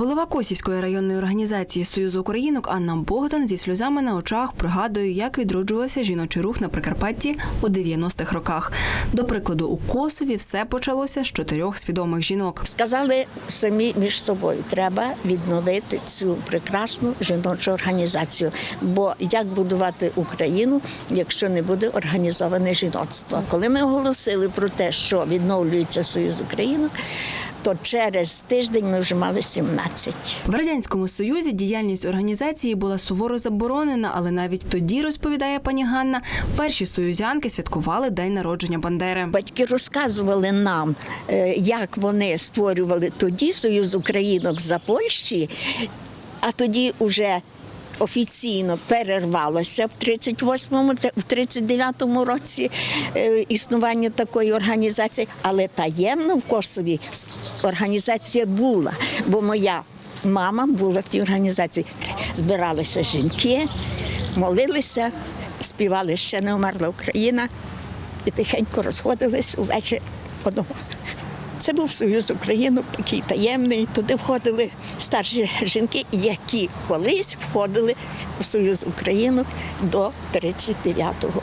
Голова Косівської районної організації Союзу Українок Анна Богдан зі сльозами на очах пригадує, як відроджувався жіночий рух на Прикарпатті у 90-х роках. До прикладу, у Косові все почалося з чотирьох свідомих жінок. Сказали самі між собою, треба відновити цю прекрасну жіночу організацію. Бо як будувати Україну, якщо не буде організоване жіноцтво? Коли ми оголосили про те, що відновлюється Союз Українок, то через тиждень ми вже мали 17. В радянському союзі діяльність організації була суворо заборонена, але навіть тоді розповідає пані Ганна, перші союзянки святкували день народження Бандери. Батьки розказували нам, е, як вони створювали тоді Союз Українок за Польщі, а тоді вже офіційно перервалося в 38-му, та- в 39-му році е, існування такої організації, але таємно в Косові організація була, бо моя мама була в тій організації. Збиралися жінки, молилися, співали ще не вмерла Україна і тихенько розходились увечері одного. Це був Союз Українок, такий таємний. Туди входили старші жінки, які колись входили в Союз Українок до 39-го.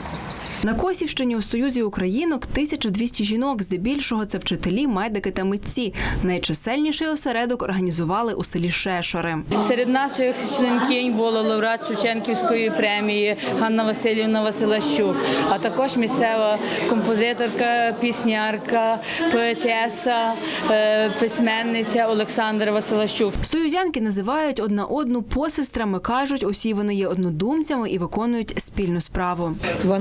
На Косівщині у Союзі Українок 1200 жінок, здебільшого це вчителі, медики та митці. Найчисельніший осередок організували у селі Шешори. Серед наших членкинь було лауреат Шевченківської премії Ганна Васильівна Василащук, а також місцева композиторка, піснярка, поетеса, е, письменниця Олександра Василащук. Союзянки називають одна одну посестрами, кажуть, усі вони є однодумцями і виконують спільну справу. В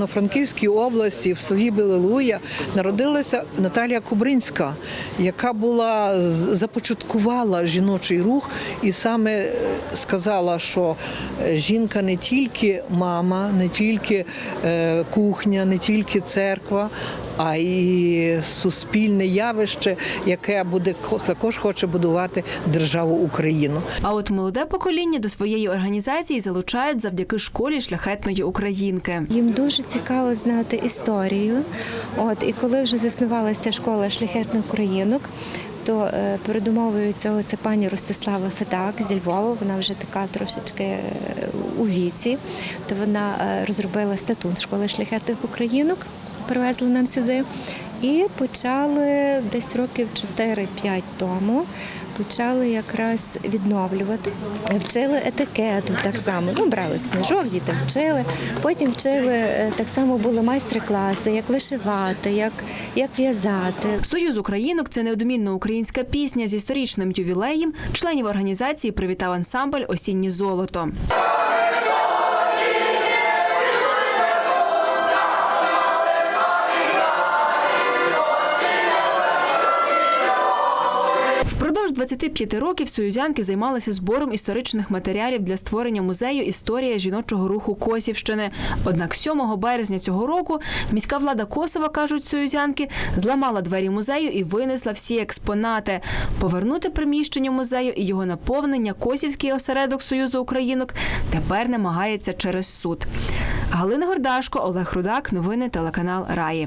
Івано-Франківській області в селі Белилуя народилася Наталія Кубринська, яка була започаткувала жіночий рух і саме е, сказала, що е, жінка не тільки мама, не тільки е, кухня, не тільки церква, а й суспільне явище, яке буде також хоче будувати державу Україну. А от молоде покоління до своєї організації залучають завдяки школі шляхетної українки. Їм дуже цікаво знати історію. От і коли вже заснувалася школа шляхетних українок. То е, передумовою цього це пані Ростислава Федак зі Львова. Вона вже така трошечки е, у віці. То вона е, розробила статут школи шляхетних українок, привезла нам сюди. І почали десь років 4-5 тому. Почали якраз відновлювати, вчили етикету так само. Ну, брали з книжок, діти вчили. Потім вчили е, так само були майстер-класи, як вишивати, як, як в'язати. Союз українок це неодмінно українська пісня з історичним ювілеєм. Членів організації привітав ансамбль Осіннє золото. Впродовж 25 років союзянки займалися збором історичних матеріалів для створення музею Історія жіночого руху Косівщини. Однак 7 березня цього року міська влада Косова, кажуть союзянки, зламала двері музею і винесла всі експонати. Повернути приміщення музею і його наповнення Косівський осередок Союзу Українок тепер намагається через суд. Галина Гордашко, Олег Рудак, новини телеканал Раї.